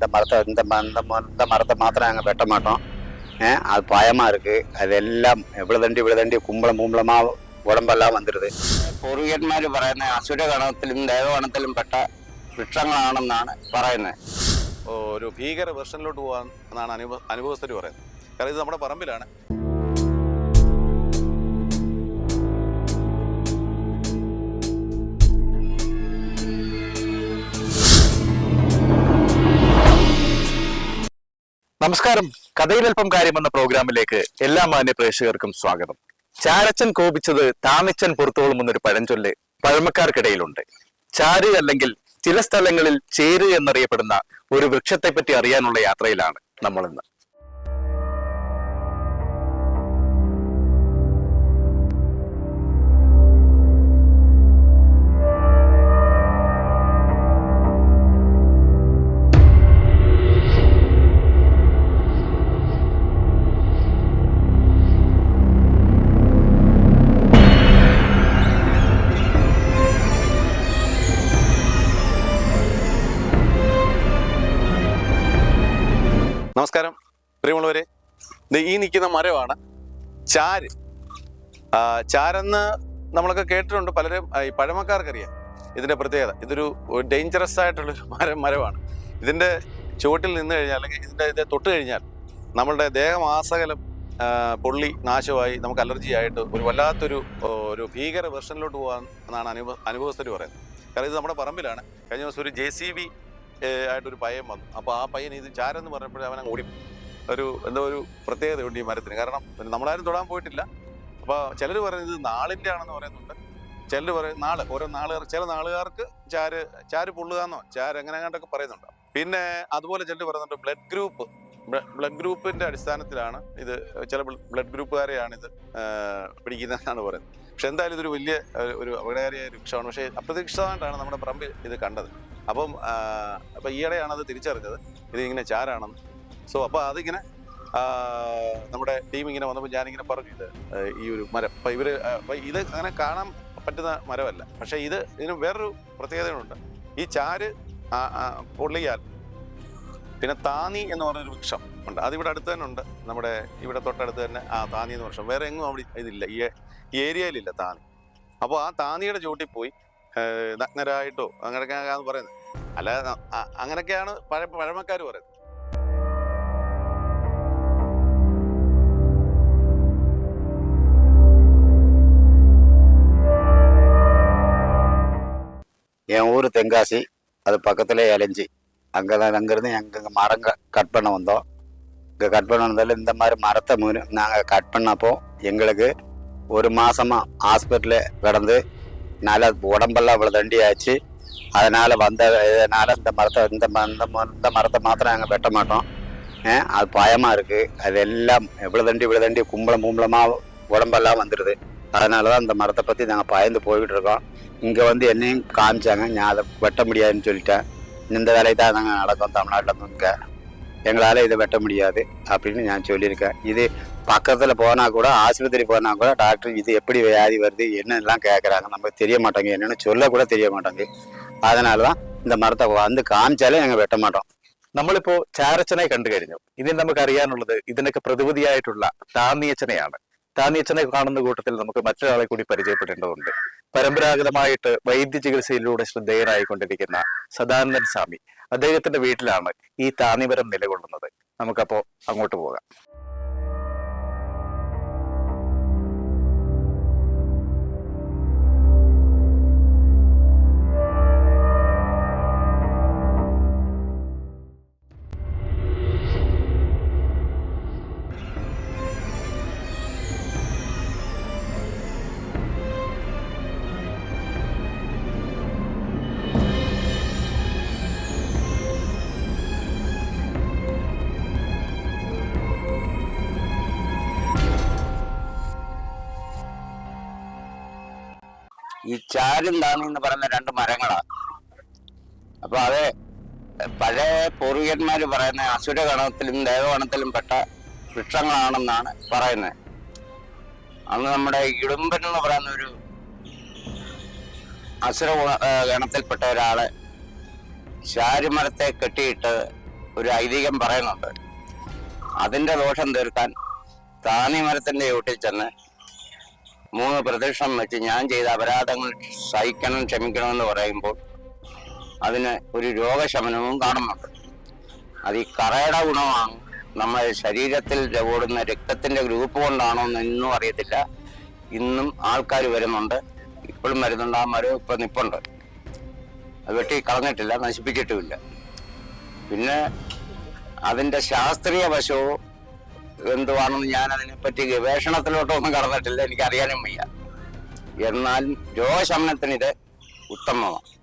இந்த மரத்தை இந்த இந்த இந்த மரத்தை மாத்திரம் நாங்கள் வெட்ட மாட்டோம். அது பயமாக இருக்குது அது எவ்வளோ தண்டி இவ்வளோ தண்டி തണ്ടി കുമ്പളം உடம்பெல்லாம் வந்துடுது വന്നിരുത് പൂർവികന്മാർ പറയുന്നത് അസുരഗണത്തിലും ദേവഗണത്തിലും പെട്ട വൃക്ഷങ്ങളാണെന്നാണ് പറയുന്നത് ഒരു ഭീകര വെർഷനിലോട്ട് പോകാൻ എന്നാണ് അനുഭവ അനുഭവസ്ഥർ പറയുന്നത്. കാരണം ഇത് നമ്മുടെ പറമ്പിലാണ്. നമസ്കാരം. കഥയിലൽപ്പം കാര്യം എന്ന പ്രോഗ്രാമിലേക്ക് എല്ലാ മാന്യ പ്രേക്ഷകർക്കും സ്വാഗതം. ചാരച്ചൻ കോപിച്ചത് താമിച്ചൻ പുറത്തോളും എന്നൊരു പഴഞ്ചൊല്ല് പഴമക്കാർക്കിടയിലുണ്ട്. ചാര് അല്ലെങ്കിൽ ചില സ്ഥലങ്ങളിൽ ചേര് എന്നറിയപ്പെടുന്ന ഒരു വൃക്ഷത്തെ പറ്റി അറിയാനുള്ള യാത്രയിലാണ് നമ്മൾ ഇന്ന് നമസ്കാരം. പ്രിയമുള്ളവരെ ഈ നിൽക്കുന്ന മരമാണ് ചാര്. ചാരെന്ന് നമ്മളൊക്കെ കേട്ടിട്ടുണ്ട് പലരും ഈ പഴമക്കാർക്കറിയാം. ഇതിന്റെ പ്രത്യേകത ഇതൊരു ഡേഞ്ചറസ് ആയിട്ടുള്ളൊരു മരം മരമാണ്. ഇതിന്റെ ചുവട്ടിൽ നിന്ന് കഴിഞ്ഞാൽ അല്ലെങ്കിൽ ഇതിന്റെ ഇത് തൊട്ട് കഴിഞ്ഞാൽ നമ്മളുടെ ദേഹമാസകലം പൊള്ളി നാശമായി നമുക്ക് അലർജി ആയിട്ട് ഒരു വല്ലാത്തൊരു ഒരു ഭീകര വെർഷനിലോട്ട് പോകാൻ എന്നാണ് അനുഭവ അനുഭവസ്ഥർ പറയുന്നത്. കാരണം ഇത് നമ്മുടെ പറമ്പിലാണ്. കഴിഞ്ഞ ദിവസം ഒരു ജെ സി ബി ആയിട്ടൊരു പയ്യൻ വന്നു. അപ്പോൾ ആ പയ്യൻ ഇത് ചാരെന്ന് പറഞ്ഞപ്പോഴേ അങ്ങ് ഓടി ഒരു എന്തോ ഒരു പ്രത്യേകതയുണ്ട് ഈ മരത്തിന്. കാരണം നമ്മളാരും തൊടാൻ പോയിട്ടില്ല. അപ്പോൾ ചിലർ പറയുന്നത് നാളിന്റെ ആണെന്ന് പറയുന്നുണ്ട്. ചിലർ പറയും നാൾ. ഓരോ നാളുകാർ ചില നാളുകാർക്ക് ചാര് ചാര് പൊള്ളുകയെന്നോ ചാര് എങ്ങനെ അങ്ങോട്ടൊക്കെ പറയുന്നുണ്ട്. പിന്നെ അതുപോലെ ചിലർ പറയുന്നുണ്ട് ബ്ലഡ് ഗ്രൂപ്പ്. ബ്ലഡ് ഗ്രൂപ്പിന്റെ അടിസ്ഥാനത്തിലാണ് ഇത് ചില ബ്ലഡ് ഗ്രൂപ്പുകാരെയാണ് ഇത് പിടിക്കുന്നതെന്നാണ് പറയുന്നത്. പക്ഷെ എന്തായാലും ഇതൊരു വലിയ ഒരു അപകടകാരിയായ വൃക്ഷമാണ്. പക്ഷേ അപ്രതീക്ഷിതമായിട്ടാണ് നമ്മുടെ പറമ്പിൽ ഇത് കണ്ടത്. അപ്പം അപ്പം ഈയിടെയാണ് അത് തിരിച്ചറിഞ്ഞത്. ഇതിങ്ങനെ ചാരാണെന്ന്. സോ അപ്പോൾ അതിങ്ങനെ നമ്മുടെ ടീം ഇങ്ങനെ വന്നപ്പോൾ ഞാനിങ്ങനെ പറഞ്ഞു ഇത് ഈ ഒരു മരം. അപ്പം ഇവർ അപ്പം ഇത് അങ്ങനെ കാണാൻ പറ്റുന്ന മരമല്ല. പക്ഷേ ഇത് ഇതിന് വേറൊരു പ്രത്യേകതയുണ്ട്. ഈ ചാര് പൊള്ളിയാൽ പിന്നെ താനി എന്ന് പറഞ്ഞൊരു വൃക്ഷം ഉണ്ട്. അതിവിടെ അടുത്ത് തന്നെ ഉണ്ട്. നമ്മുടെ ഇവിടെ തൊട്ടടുത്ത് തന്നെ ആ താനി എന്ന് വൃക്ഷം. വേറെ എങ്ങും അവിടെ ഇതില്ല. ഈ ഏരിയയിലില്ല താനി അപ്പോൾ ആ താനിയുടെ ചുവട്ടിൽ പോയി നഗ്നരായിട്ടോ അങ്ങനെയൊക്കെയാണ് പറയുന്നത് അല്ല അങ്ങനെയൊക്കെയാണ് പഴ പഴമക്കാർ പറയുന്നത് என் ஊர் தென்காசி அது பக்கத்துல இலஞ்சி அங்கே தான் அங்கேருந்து எங்கள் மரம் க- கட் பண்ண வந்தோம் இங்கே கட் பண்ண வந்தாலும் இந்த மாதிரி மரத்தை முன்னு நாங்கள் கட் பண்ணப்போ எங்களுக்கு ஒரு மாசமாக ஹாஸ்பிட்டலில் கிடந்து நல்ல உடம்பெல்லாம் இவ்வளோ தண்டி ஆச்சு அதனால் வந்த இதனால் இந்த மரத்தை இந்த ம- இந்த இந்த மரத்தை மாத்திரம் நாங்கள் வெட்ட மாட்டோம். அது பயமாக இருக்குது அது எல்லாம் எவ்வளோ தண்டி இவ்வளோ தண்டி கும்பலம் கும்பலமாக உடம்பெல்லாம் வந்துடுது அதனால தான் அந்த மரத்தை பற்றி நாங்கள் பயந்து போய்கிட்டு இருக்கோம். இங்கே வந்து என்னையும் காமிச்சாங்க. நான் அதை வெட்ட முடியாதுன்னு சொல்லிட்டேன். இந்த வேலையை தான் நாங்கள் நடக்கோம் தமிழ்நாட்டில் இங்கே. எங்களால் இதை வெட்ட முடியாது அப்படின்னு நான் சொல்லியிருக்கேன் இது பக்கத்தில் போனால் கூட ஆஸ்பத்திரி போனால் கூட டாக்டர் இது எப்படி வியாதி வருது என்னெல்லாம் கேட்குறாங்க நமக்கு தெரிய மாட்டாங்க என்னென்னு சொல்ல கூட தெரிய மாட்டாங்க அதனால தான் இந்த மரத்தை வந்து காமிச்சாலே நாங்கள் வெட்ட மாட்டோம் നമ്മളിപ്പോ ചാരച്ചനെ കണ്ടു കഴിഞ്ഞു ഇനി നമുക്ക് അറിയാനുള്ളത് ഇതിനൊക്കെ പ്രതിവിധിയായിട്ടുള്ള താന്നിയച്ചനെയാണ് താന്നിയച്ചനെ കാണുന്ന കൂട്ടത്തിൽ നമുക്ക് മറ്റൊരാളെ കൂടി പരിചയപ്പെടേണ്ടതുണ്ട് പരമ്പരാഗതമായിട്ട് വൈദ്യ ചികിത്സയിലൂടെ ശ്രദ്ധേയനായിക്കൊണ്ടിരിക്കുന്ന സദാനന്ദൻ സ്വാമി അദ്ദേഹത്തിന്റെ വീട്ടിലാണ് ഈ താന്നിമരം നിലകൊള്ളുന്നത്. നമുക്കപ്പോ അങ്ങോട്ട് പോകാം. ഈ ചാരും താന്നി എന്ന് പറയുന്ന രണ്ട് മരങ്ങളാണ് അപ്പൊ അത് പഴയ പൂർവികന്മാർ പറയുന്ന അസുരഗണത്തിലും ദേവഗണത്തിലും പെട്ട വൃക്ഷങ്ങളാണെന്നാണ് പറയുന്നത്. അന്ന് നമ്മുടെ ഇടുമ്പൻ എന്ന് പറയുന്ന ഒരു അസുര ഗണത്തിൽപ്പെട്ട ഒരാൾ ചാരുമരത്തെ കെട്ടിയിട്ട് ഒരു ഐതിഹ്യം പറയുന്നുണ്ട്. അതിന്റെ ദോഷം തീർക്കാൻ താനി മരത്തിന്റെ ചൂട്ടിൽ ചെന്ന് മൂന്ന് പ്രദക്ഷിണം വെച്ച് ഞാൻ ചെയ്ത അപരാധങ്ങൾ സഹിക്കണം ക്ഷമിക്കണമെന്ന് പറയുമ്പോൾ അതിന് ഒരു രോഗശമനവും കാണുന്നുണ്ട്. അത് ഈ കറയുടെ ഗുണമാണ്. നമ്മുടെ ശരീരത്തിൽ ഓടുന്ന രക്തത്തിന്റെ ഗ്രൂപ്പ് കൊണ്ടാണോ എന്ന് ഇന്നും അറിയത്തില്ല. ഇന്നും ആൾക്കാർ വരുന്നുണ്ട്. ഇപ്പോഴും വരുന്നുണ്ട്. ആ മരം ഇപ്പൊ നിപ്പുണ്ട്. അത് വെട്ടി കളഞ്ഞിട്ടില്ല നശിപ്പിച്ചിട്ടുമില്ല. പിന്നെ അതിന്റെ ശാസ്ത്രീയ വശവും എന്തുവാണെന്ന് ഞാൻ അതിനെപ്പറ്റി ഗവേഷണത്തിലോട്ടൊന്നും കടന്നിട്ടില്ല. എനിക്ക് അറിയാനും വയ്യ. എന്നാൽ രോഗശമനത്തിന് ഇത് ഉത്തമമാണ്.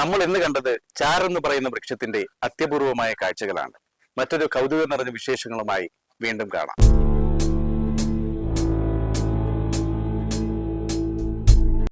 നമ്മൾ ഇന്ന് കണ്ടത് ചാർ എന്ന് പറയുന്ന വൃക്ഷത്തിന്റെ അത്യപൂർവമായ കാഴ്ചകളാണ്. മറ്റൊരു കൗതുകം നിറഞ്ഞ വിശേഷങ്ങളുമായി വീണ്ടും കാണാം.